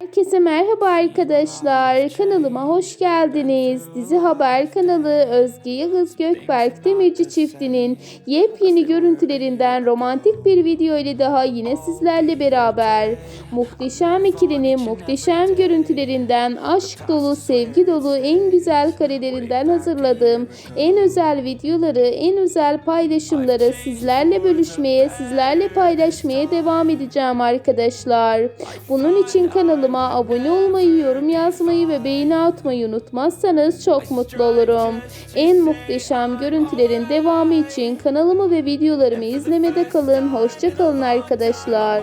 Herkese merhaba arkadaşlar. Kanalıma hoş geldiniz. Dizi Haber kanalı Özge Yıldız Gökberk Demirci çiftinin yepyeni görüntülerinden romantik bir video ile daha yine sizlerle beraber. Muhteşem ikilinin muhteşem görüntülerinden aşk dolu, sevgi dolu, en güzel karelerinden hazırladığım en özel videoları, en özel paylaşımları sizlerle bölüşmeye, sizlerle paylaşmaya devam edeceğim arkadaşlar. Bunun için kanalıma abone olmayı, yorum yazmayı ve beğeni atmayı unutmazsanız çok mutlu olurum. En muhteşem görüntülerin devamı için kanalımı ve videolarımı izlemede kalın. Hoşça kalın arkadaşlar.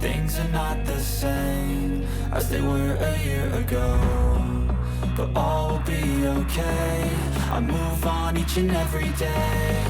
Things are not the same as they were a year ago. But all will be okay. I move on each and every day.